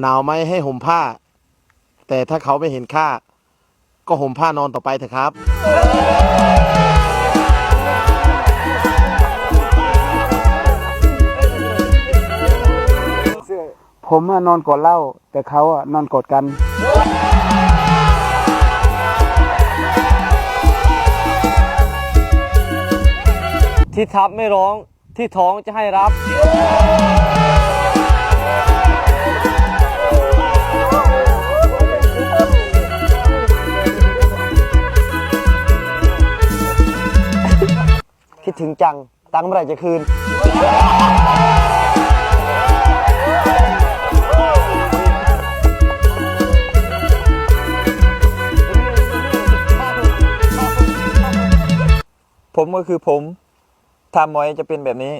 หนาวไหมให้ห่มผ้า แต่ถ้าเขาไม่เห็นค่า ก็ห่มผ้านอนต่อไปเถอะครับ ผมอะนอนกอดเหล้าแต่เขาอะนอนกอดกัน ที่ทับไม่ร้องที่ท้องจะให้รับ คิดถึงจัง ตังค์เมื่อไหร่จะคืน ผมก็คือผม ถ้ามอยจะเป็นแบบนี้